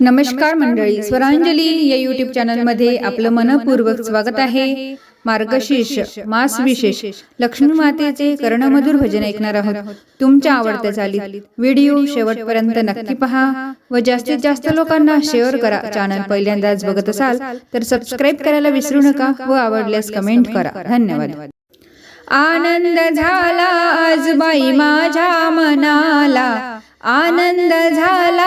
नमस्कार मंडळी स्वरांजली या युट्यूब चॅनलमध्ये आपलं मनपूर्वक स्वागत आहे. मार्गशीर्ष मास विशेष. लक्ष्मी मातेचे कर्णमधुर भजन ऐकणार आहोत. तुमच्या आवडत्या चालीत व्हिडिओ शेवटपर्यंत नक्की पहा व जास्तीत जास्त लोकांना शेअर करा. चॅनल पहिल्यांदाच बघत असाल तर सबस्क्राईब करायला विसरू नका व आवडल्यास कमेंट करा. धन्यवाद. आनंद झाला आज बाई माझ्या मनाला. आनंद झाला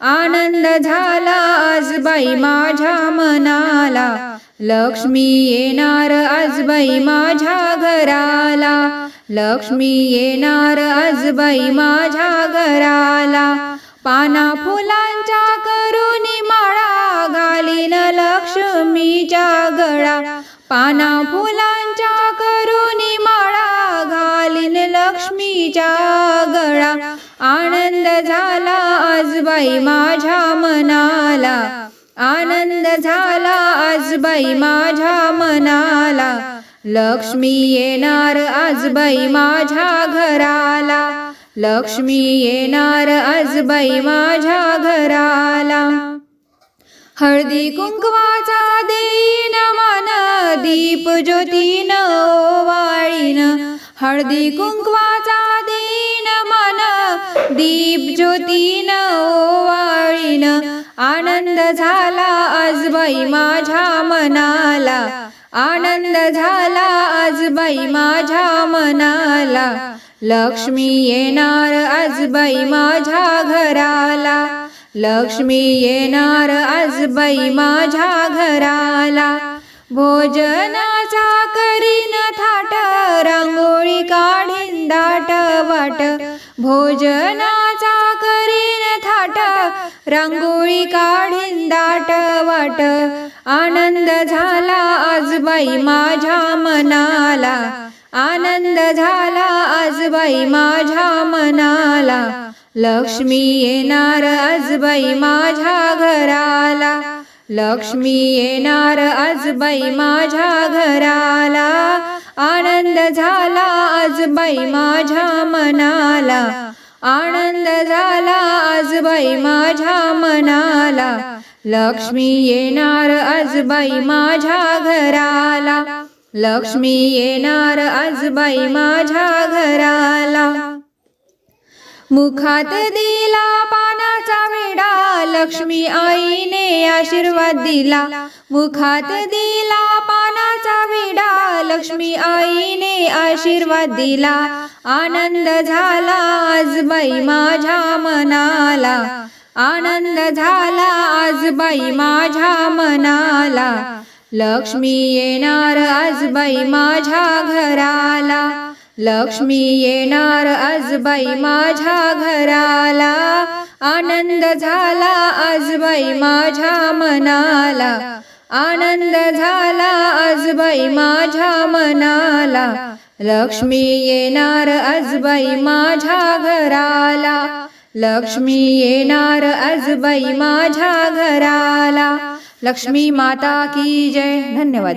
आनंद झाला आज बाई माझ्या मनाला. लक्ष्मी येणार आज बाई माझ्या घराला. लक्ष्मी येणार आज बाई माझ्या घराला. पाना फुलांच्या करुणी माळा घालीन लक्ष्मीच्या गळा. पाना फुलांच्या करुणी माळा घालीन लक्ष्मीच्या गळा. आनंद झाला आज बाई माझ्या मनाला. आनंद झाला आज बाई माझ्या मनाला. लक्ष्मी येणार आज बाई माझ्या घराला. लक्ष्मी येणार आज बाई माझ्या घराला. हळदी कुंकवाचा देईन मन दीप ज्योतीन ओवाळीन. हळदी कुंकवाचा देईन मन दीप ज्योतीन ओवाळीन आनंद झाला आज बाई माझ्या मनाला. आनंद झाला आज बाई माझ्या मनाला. लक्ष्मी येणार आज बाई माझ्या घराला. लक्ष्मी येणार आज बाई माझ्या घराला. भोजनाचा करीन थाट रांगोळी काढीन दाट वाट. भोजनाचा करीन थाट रांगोळी काढीन दाट वाट. आनंद झाला आज बाई माझ्या मनाला. आनंद झाला आज बाई माझ्या मनाला. लक्ष्मी येणार आज बाई माझ्या घराला. लक्ष्मी येणार आज बाई माझ्या घराला. आनंद झाला आज बाई माझ्या मनाला. आनंद झाला आज बाई माझ्या मनाला. लक्ष्मी येणार आज बाई माझ्या घराला. लक्ष्मी येणार आज बाई माझ्या घराला. मुखात दिला पानाचा विडा. लक्ष्मी आईने आशीर्वाद दिला. मुखात दिला लक्ष्मी आईने आशीर्वाद दिला. आनंद झाला आज बाई माझ्या मनाला. आनंद झाला आज बाई माझ्या मनाला. लक्ष्मी येणार आज बाई माझ्या घराला. लक्ष्मी येणार आज बाई माझ्या घराला. आनंद झाला आज बाई माझ्या मनाला. आनंद झाला आजबाई माझ्या मनाला. लक्ष्मी येणार आजबाई माझ्या घराला. लक्ष्मी येणार आजबाई माझ्या घराला. लक्ष्मी माता की जय. धन्यवाद.